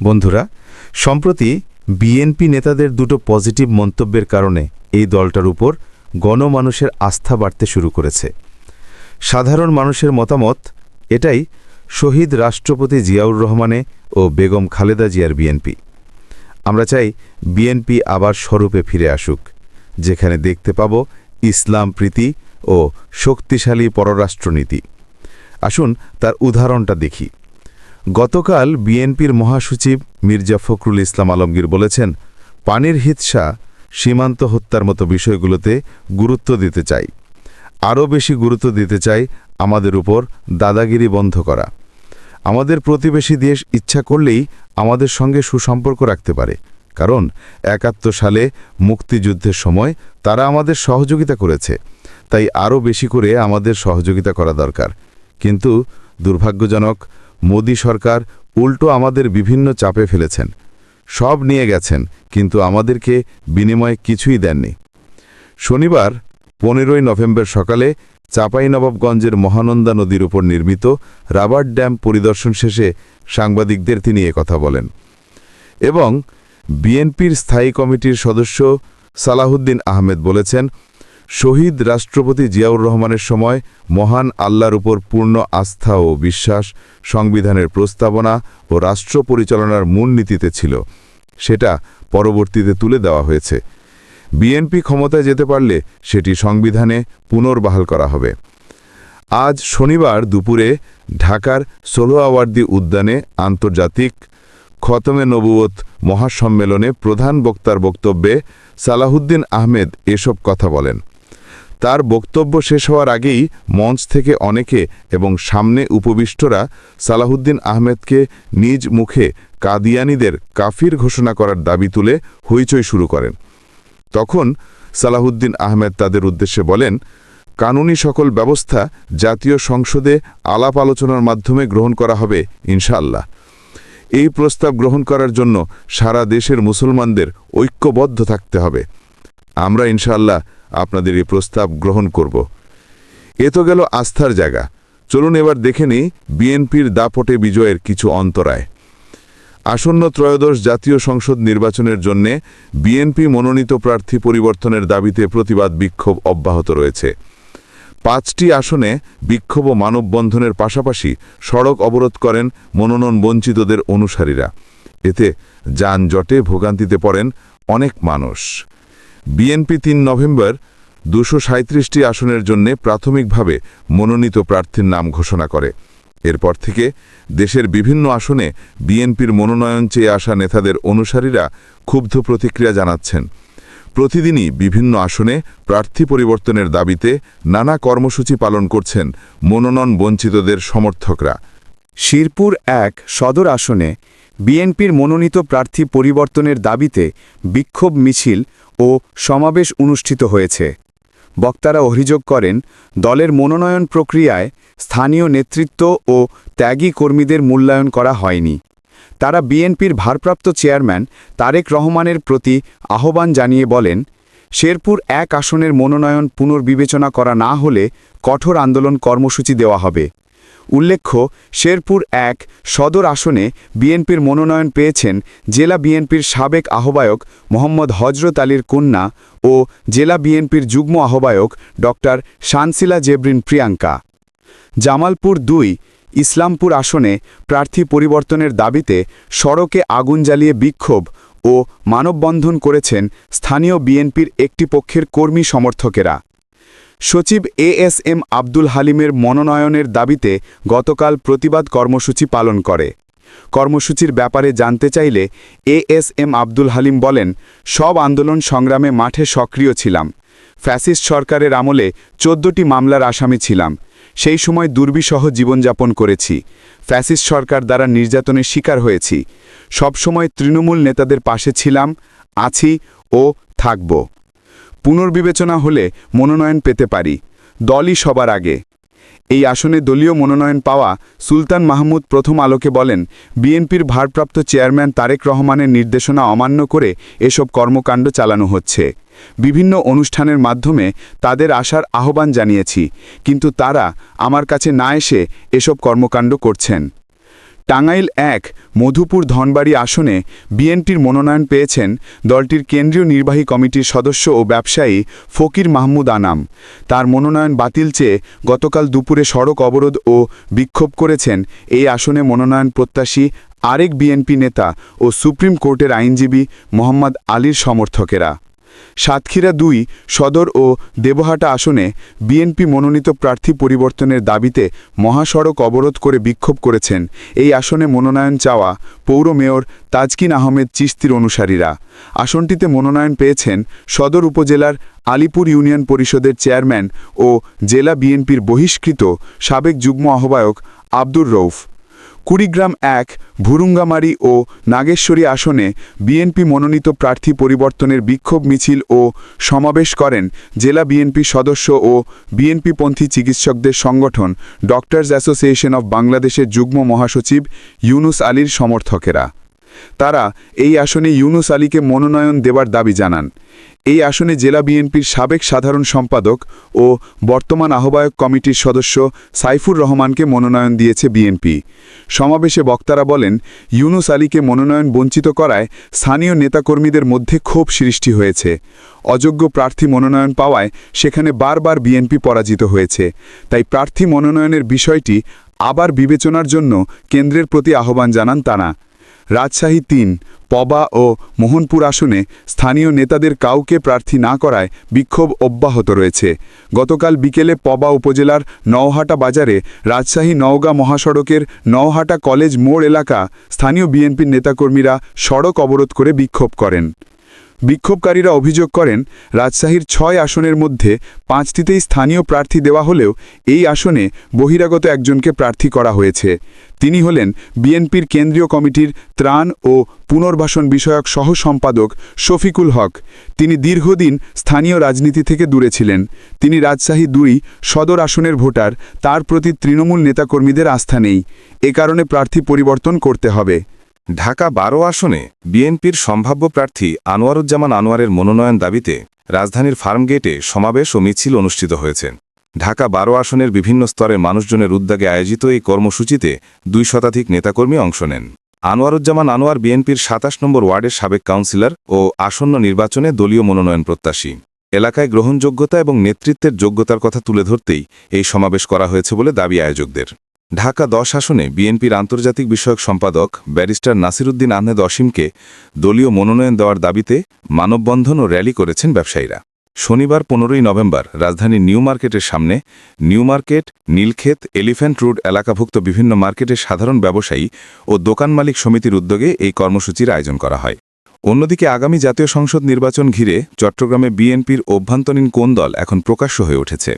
বন্ধুরা, সম্প্রতি বিএনপি নেতাদের দুটো পজিটিভ মন্তব্যের কারণে এই দলটার উপর গণমানুষের আস্থা বাড়তে শুরু করেছে। সাধারণ মানুষের মতামত এটাই শহীদ রাষ্ট্রপতি জিয়াউর রহমানে ও বেগম খালেদা জিয়ার বিএনপি আমরা চাই বিএনপি আবার স্বরূপে ফিরে আসুক, যেখানে দেখতে পাব ইসলাম প্রীতি ও শক্তিশালী পররাষ্ট্রনীতি। আসুন তার উদাহরণটা দেখি। গতকাল বিএনপির মহাসচিব মির্জা ফখরুল ইসলাম আলমগীর বলেছেন, পানির হিতসা সীমান্ত হত্যার মতো বিষয়গুলোতে গুরুত্ব দিতে চাই। আরও বেশি গুরুত্ব দিতে চাই আমাদের উপর দাদাগিরি বন্ধ করা। আমাদের প্রতিবেশী দেশ ইচ্ছা করলেই আমাদের সঙ্গে সুসম্পর্ক রাখতে পারে। কারণ একাত্তর সালে মুক্তিযুদ্ধের সময় তারা আমাদের সহযোগিতা করেছে। তাই আরও বেশি করে আমাদের সহযোগিতা করা দরকার। কিন্তু দুর্ভাগ্যজনক মোদী সরকার উল্টো আমাদের বিভিন্ন চাপে ফেলেছেন। সব নিয়ে গেছেন, কিন্তু আমাদেরকে বিনিময়ে কিছুই দেননি। শনিবার, পনেরোই নভেম্বর সকালে চাঁপাইনবাবগঞ্জের মহানন্দা নদীর উপর নির্মিত রাবার ড্যাম পরিদর্শন শেষে সাংবাদিকদের তিনি কথা বলেন। এবং বিএনপির স্থায়ী কমিটির সদস্য সালাহুদ্দিন আহমেদ বলেছেন শহীদ রাষ্ট্রপতি জিয়াউর রহমানের সময় মহান আল্লাহর উপর পূর্ণ আস্থা ও বিশ্বাস সংবিধানের প্রস্তাবনা ও রাষ্ট্র পরিচালনার মূলনীতিতে ছিল। সেটা পরবর্তীতে তুলে দেওয়া হয়েছে। বিএনপি ক্ষমতায় যেতে পারলে সেটি সংবিধানে পুনর্বহাল করা হবে। আজ শনিবার দুপুরে ঢাকার সোলোয়াওয়ার্দী উদ্যানে আন্তর্জাতিক খতমে নবুয়ত মহাসম্মেলনে প্রধান বক্তার বক্তব্যে সালাহুদ্দিন আহমেদ এসব কথা বলেন। তার বক্তব্য শেষ হওয়ার আগেই মঞ্চ থেকে অনেকে এবং সামনে উপবিষ্টরা সালাহুদ্দিন আহমেদকে নিজ মুখে কাদিয়ানিদের কাফির ঘোষণা করার দাবি তুলে হইচই শুরু করেন। তখন সালাহুদ্দিন আহমেদ তাদের উদ্দেশ্যে বলেন, কানুনি সকল ব্যবস্থা জাতীয় সংসদে আলাপ আলোচনার মাধ্যমে গ্রহণ করা হবে, ইনশাআল্লাহ। এই প্রস্তাব গ্রহণ করার জন্য সারা দেশের মুসলমানদের ঐক্যবদ্ধ থাকতে হবে। আমরা ইনশাআল্লাহ আপনাদের এই প্রস্তাব গ্রহণ করব। এ তো গেল আস্থার জায়গা। চলুন এবার দেখে নিই বিএনপির দাপটে বিজয়ের কিছু অন্তরায়। আসন্ন ত্রয়োদশ জাতীয় সংসদ নির্বাচনের জন্যে বিএনপি মনোনীত প্রার্থী পরিবর্তনের দাবিতে প্রতিবাদ বিক্ষোভ অব্যাহত রয়েছে। পাঁচটি আসনে বিক্ষোভ ও মানববন্ধনের পাশাপাশি সড়ক অবরোধ করেন মনোনয়ন বঞ্চিতদের অনুসারীরা। এতে যানজটে ভোগান্তিতে পড়েন অনেক মানুষ। বিএনপি তিন নভেম্বর দুশো সাঁত্রিশটি আসনের জন্য প্রাথমিকভাবে মনোনীত প্রার্থীর নাম ঘোষণা করে। এরপর থেকে দেশের বিভিন্ন আসনে বিএনপির মনোনয়ন চেয়ে আসা নেতাদের অনুসারীরা ক্ষুব্ধ প্রতিক্রিয়া জানাচ্ছেন। প্রতিদিনই বিভিন্ন আসনে প্রার্থী পরিবর্তনের দাবিতে নানা কর্মসূচি পালন করছেন মনোনয়ন বঞ্চিতদের সমর্থকরা। শিরপুর এক সদর আসনে বিএনপির মনোনীত প্রার্থী পরিবর্তনের দাবিতে বিক্ষোভ মিছিল ও সমাবেশ অনুষ্ঠিত হয়েছে। বক্তারা অভিযোগ করেন, দলের মনোনয়ন প্রক্রিয়ায় স্থানীয় নেতৃত্ব ও ত্যাগী কর্মীদের মূল্যায়ন করা হয়নি। তারা বিএনপির ভারপ্রাপ্ত চেয়ারম্যান তারেক রহমানের প্রতি আহ্বান জানিয়ে বলেন, শেরপুর এক আসনের মনোনয়ন পুনর্বিবেচনা করা না হলে কঠোর আন্দোলন কর্মসূচি দেওয়া হবে। উল্লেখ্য, শেরপুর এক সদর আসনে বিএনপির মনোনয়ন পেয়েছেন জেলা বিএনপির সাবেক আহ্বায়ক মোহাম্মদ হজরত আলীর কন্যা ও জেলা বিএনপির যুগ্ম আহ্বায়ক ড. শানসিলা জেবরিন প্রিয়াঙ্কা। জামালপুর দুই ইসলামপুর আসনে প্রার্থী পরিবর্তনের দাবিতে সড়কে আগুন জ্বালিয়ে বিক্ষোভ ও মানববন্ধন করেছেন স্থানীয় বিএনপির একটি পক্ষের কর্মী সমর্থকেরা। সচিব এএস এম আব্দুল হালিমের মনোনয়নের দাবিতে গতকাল প্রতিবাদ কর্মসূচি পালন করে। কর্মসূচির ব্যাপারে জানতে চাইলে এএস এম আব্দুল হালিম বলেন, সব আন্দোলন সংগ্রামে মাঠে সক্রিয় ছিলাম। ফ্যাসিস্ট সরকারের আমলে চোদ্দটি মামলার আসামি ছিলাম। সেই সময় দুর্বিসহ জীবনযাপন করেছি। ফ্যাসিস্ট সরকার দ্বারা নির্যাতনের শিকার হয়েছি। সবসময় তৃণমূল নেতাদের পাশে ছিলাম, আছি ও থাকব। পুনর্বিবেচনা হলে মনোনয়ন পেতে পারি। দলই সবার আগে। এই আসনে দলীয় মনোনয়ন পাওয়া সুলতান মাহমুদ প্রথম আলোকে বলেন, বিএনপির ভারপ্রাপ্ত চেয়ারম্যান তারেক রহমানের নির্দেশনা অমান্য করে এসব কর্মকাণ্ড চালানো হচ্ছে। বিভিন্ন অনুষ্ঠানের মাধ্যমে তাদের আসার আহ্বান জানিয়েছি, কিন্তু তারা আমার কাছে না এসে এসব কর্মকাণ্ড করছেন। টাঙ্গাইল এক মধুপুর ধনবাড়ি আসনে বিএনপির মনোনয়ন পেয়েছেন দলটির কেন্দ্রীয় নির্বাহী কমিটির সদস্য ও ব্যবসায়ী ফকির মাহমুদ আনাম। তার মনোনয়ন বাতিল চেয়ে গতকাল দুপুরে সড়ক অবরোধ ও বিক্ষোভ করেছেন। এই আসনে মনোনয়ন প্রত্যাশী আরেক বিএনপি নেতা ও সুপ্রিম কোর্টের আইনজীবী মোহাম্মদ আলীর সমর্থকেরা। সাতক্ষীরা দুই সদর ও দেবহাটা আসনে বিএনপি মনোনীত প্রার্থী পরিবর্তনের দাবিতে মহাসড়ক অবরোধ করে বিক্ষোভ করেছেন। এই আসনে মনোনয়ন চাওয়া পৌর মেয়র তাজকিন আহমেদ চিস্তির অনুসারীরা। আসনটিতে মনোনয়ন পেয়েছেন সদর উপজেলার আলিপুর ইউনিয়ন পরিষদের চেয়ারম্যান ও জেলা বিএনপির বহিষ্কৃত সাবেক যুগ্ম আহ্বায়ক আব্দুর রৌফ কুড়িগ্রাম এক, ভুরুঙ্গামারি ও নাগেশ্বরী আসনে বিএনপি মনোনীত প্রার্থী পরিবর্তনের বিক্ষোভ মিছিল ও সমাবেশ করেন জেলা বিএনপি সদস্য ও বিএনপিপন্থী চিকিৎসকদের সংগঠন ডক্টরস অ্যাসোসিয়েশন অব বাংলাদেশের যুগ্ম মহাসচিব ইউনুস আলীর সমর্থকেরা। তারা এই আসনে ইউনুস আলীকে মনোনয়ন দেওয়ার দাবি জানান। এই আসনে জেলা বিএনপির সাবেক সাধারণ সম্পাদক ও বর্তমান আহ্বায়ক কমিটির সদস্য সাইফুর রহমানকে মনোনয়ন দিয়েছে বিএনপি। সমাবেশে বক্তারা বলেন, ইউনুস আলীকে মনোনয়ন বঞ্চিত করায় স্থানীয় নেতাকর্মীদের মধ্যে ক্ষোভ সৃষ্টি হয়েছে। অযোগ্য প্রার্থী মনোনয়ন পাওয়ায় সেখানে বারবার বিএনপি পরাজিত হয়েছে। তাই প্রার্থী মনোনয়নের বিষয়টি আবার বিবেচনার জন্য কেন্দ্রের প্রতি আহ্বান জানান তারা। রাজশাহী তিন, পবা ও মোহনপুর আসনে স্থানীয় নেতাদের কাউকে প্রার্থী না করায় বিক্ষোভ অব্যাহত রয়েছে। গতকাল বিকেলে পবা উপজেলার নওহাটা বাজারে রাজশাহী নওগাঁ মহাসড়কের নওহাটা কলেজ মোড় এলাকা স্থানীয় বিএনপির নেতাকর্মীরা সড়ক অবরোধ করে বিক্ষোভ করেন। বিক্ষোভকারীরা অভিযোগ করেন, রাজশাহীর ছয় আসনের মধ্যে পাঁচটিতেই স্থানীয় প্রার্থী দেওয়া হলেও এই আসনে বহিরাগত একজনকে প্রার্থী করা হয়েছে। তিনি হলেন বিএনপির কেন্দ্রীয় কমিটির ত্রাণ ও পুনর্বাসন বিষয়ক সহ সম্পাদক শফিকুল হক। তিনি দীর্ঘদিন স্থানীয় রাজনীতি থেকে দূরে ছিলেন। তিনি রাজশাহী দুই সদর আসনের ভোটার, তার প্রতি তৃণমূল নেতাকর্মীদের আস্থা নেই। এ কারণে প্রার্থী পরিবর্তন করতে হবে। ঢাকা বারো আসনে বিএনপির সম্ভাব্য প্রার্থী আনোয়ারুজ্জামান আনোয়ারের মনোনয়ন দাবিতে রাজধানীর ফার্মগেটে সমাবেশ ও মিছিল অনুষ্ঠিত হয়েছে। ঢাকা বারো আসনের বিভিন্ন স্তরের মানুষজনের উদ্যোগে আয়োজিত এই কর্মসূচিতে দুই শতাধিক নেতাকর্মী অংশ নেন। আনোয়ারুজ্জামান আনোয়ার বিএনপির সাতাশ নম্বর ওয়ার্ডের সাবেক কাউন্সিলর ও আসন্ন নির্বাচনে দলীয় মনোনয়ন প্রত্যাশী। এলাকায় গ্রহণযোগ্যতা এবং নেতৃত্বের যোগ্যতার কথা তুলে ধরতেই এই সমাবেশ করা হয়েছে বলে দাবি আয়োজকদের। ঢাকা দশ আসনে বিএনপির আন্তর্জাতিক বিষয়ক সম্পাদক ব্যারিস্টার নাসিরুদ্দিন আহমেদ অসীমকে দলীয় মনোনয়ন দেওয়ার দাবিতে মানববন্ধন ও র্যালি করেছেন ব্যবসায়ীরা। শনিবার পনেরোই নভেম্বর রাজধানীর নিউ মার্কেটের সামনে new market, Nilkhet, elephant road এলাকাভুক্ত বিভিন্ন মার্কেটের সাধারণ ব্যবসায়ী ও দোকান মালিক সমিতির উদ্যোগে এই কর্মসূচির আয়োজন করা হয়। অন্যদিকে আগামী জাতীয় সংসদ নির্বাচন ঘিরে চট্টগ্রামে বিএনপির অভ্যন্তরীণ কোন দল এখন প্রকাশ্য হয়ে উঠেছে?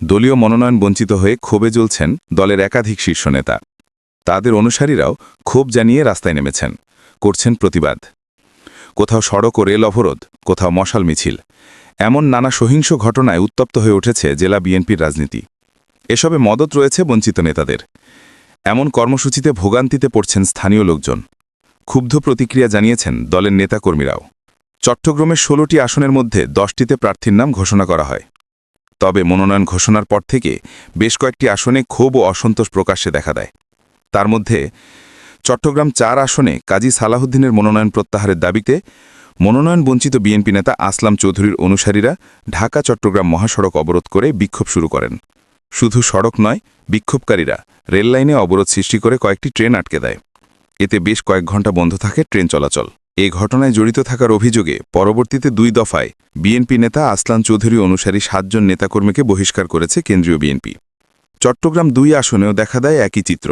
দলীয় মনোনয়ন বঞ্চিত হয়ে ক্ষোভে জ্বলছেন দলের একাধিক শীর্ষ নেতা। তাদের অনুসারীরাও ক্ষোভ জানিয়ে রাস্তায় নেমেছেন। করছেন প্রতিবাদ। কোথাও সড়ক ও রেল অবরোধ, কোথাও মশাল মিছিল। এমন নানা সহিংস ঘটনায় উত্তপ্ত হয়ে উঠেছে জেলা বিএনপির রাজনীতি। এসবে মদত রয়েছে বঞ্চিত নেতাদের। এমন কর্মসূচিতে ভোগান্তিতে পড়ছেন স্থানীয় লোকজন। ক্ষুব্ধ প্রতিক্রিয়া জানিয়েছেন দলের নেতাকর্মীরাও। চট্টগ্রামের ষোলোটি আসনের মধ্যে দশটিতে প্রার্থীর নাম ঘোষণা করা হয়। তবে মনোনয়ন ঘোষণার পর থেকে বেশ কয়েকটি আসনে ক্ষোভ ও অসন্তোষ প্রকাশ্যে দেখা দেয়। তার মধ্যে চট্টগ্রাম চার আসনে কাজী সালাহুদ্দিনের মনোনয়ন প্রত্যাহারের দাবিতে মনোনয়ন বঞ্চিত বিএনপি নেতা আসলাম চৌধুরীর অনুসারীরা ঢাকা, চট্টগ্রাম মহাসড়ক অবরোধ করে বিক্ষোভ শুরু করেন। শুধু সড়ক নয়, বিক্ষোভকারীরা রেললাইনে অবরোধ সৃষ্টি করে কয়েকটি ট্রেন আটকে দেয়। এতে বেশ কয়েক ঘণ্টা বন্ধ থাকে ট্রেন চলাচল। এ ঘটনায় জড়িত থাকার অভিযোগে পরবর্তীতে দুই দফায় বিএনপি নেতা আসলান চৌধুরী অনুসারী সাতজন নেতাকর্মীকে বহিষ্কার করেছে কেন্দ্রীয় বিএনপি। চট্টগ্রাম দুই আসনেও দেখা দেয় একই চিত্র।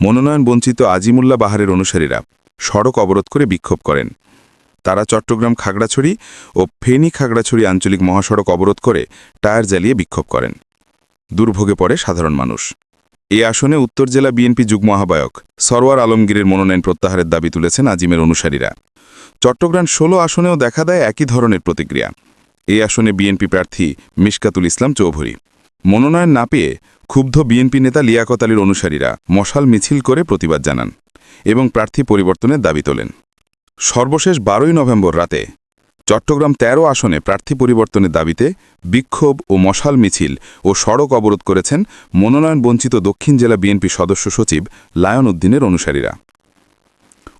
মনোনয়ন বঞ্চিত আজিমুল্লা বাহারের অনুসারীরা সড়ক অবরোধ করে বিক্ষোভ করেন। তারা চট্টগ্রাম খাগড়াছড়ি ও ফেনী খাগড়াছড়ি আঞ্চলিক মহাসড়ক অবরোধ করে টায়ার জ্বালিয়ে বিক্ষোভ করেন। দুর্ভোগে পড়ে সাধারণ মানুষ। এ আসনে উত্তর জেলা বিএনপি যুগ্ম আহ্বায়ক সরওয়ার আলমগীরের মনোনয়ন প্রত্যাহারের দাবি তুলেছেন আজিমের অনুসারীরা। চট্টগ্রাম ষোলো আসনেও দেখা দেয় একই ধরনের প্রতিক্রিয়া। এই আসনে বিএনপি প্রার্থী মিশকাতুল ইসলাম চৌধুরী। মনোনয়ন না পেয়ে ক্ষুব্ধ বিএনপি নেতা লিয়াকত আলীর অনুসারীরা মশাল মিছিল করে প্রতিবাদ জানান এবং প্রার্থী পরিবর্তনের দাবি তোলেন। সর্বশেষ বারোই নভেম্বর রাতে চট্টগ্রাম ১৩ আসনে প্রার্থী পরিবর্তনের দাবিতে বিক্ষোভ ও মশাল মিছিল ও সড়ক অবরোধ করেছেন মনোনয়ন বঞ্চিত দক্ষিণ জেলা বিএনপি সদস্য সচিব লায়ন উদ্দিনের অনুসারীরা।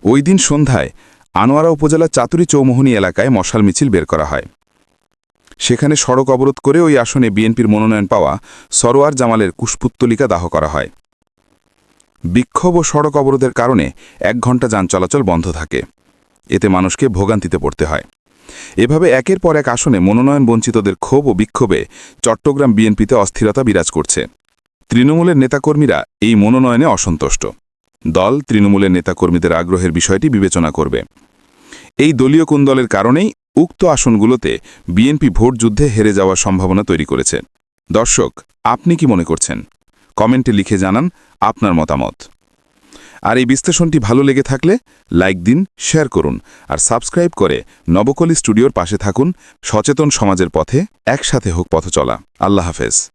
ওই দিন সন্ধ্যায় আনোয়ারা উপজেলার চাতুরি চৌমোহনী এলাকায় মশাল মিছিল বের করা হয়। সেখানে সড়ক অবরোধ করে ওই আসনে বিএনপির মনোনয়ন পাওয়া সরোয়ার জামালের কুশপুত্তলিকা দাহ করা হয়। বিক্ষোভ ও সড়ক অবরোধের কারণে এক ঘণ্টা যান চলাচল বন্ধ থাকে। এতে মানুষকে ভোগান্তিতে পড়তে হয়। এভাবে একের পর এক আসনে মনোনয়ন বঞ্চিতদের ক্ষোভ ও বিক্ষোভে চট্টগ্রাম বিএনপিতে অস্থিরতা বিরাজ করছে। তৃণমূলের নেতাকর্মীরা এই মনোনয়নে অসন্তুষ্ট। দল তৃণমূলের নেতাকর্মীদের আগ্রহের বিষয়টি বিবেচনা করবে। এই দলীয় কুন্দলের কারণেই উক্ত আসনগুলোতে বিএনপি ভোট যুদ্ধে হেরে যাওয়ার সম্ভাবনা তৈরি করেছে। দর্শক, আপনি কি মনে করছেন? কমেন্টে লিখে জানান আপনার মতামত। আর এই বিশ্লেষণটি ভালো লেগে থাকলে লাইক দিন, শেয়ার করুন আর সাবস্ক্রাইব করে নবকলি স্টুডিওর পাশে থাকুন। সচেতন সমাজের পথে একসাথে হোক পথ চলা আল্লাহ হাফেজ।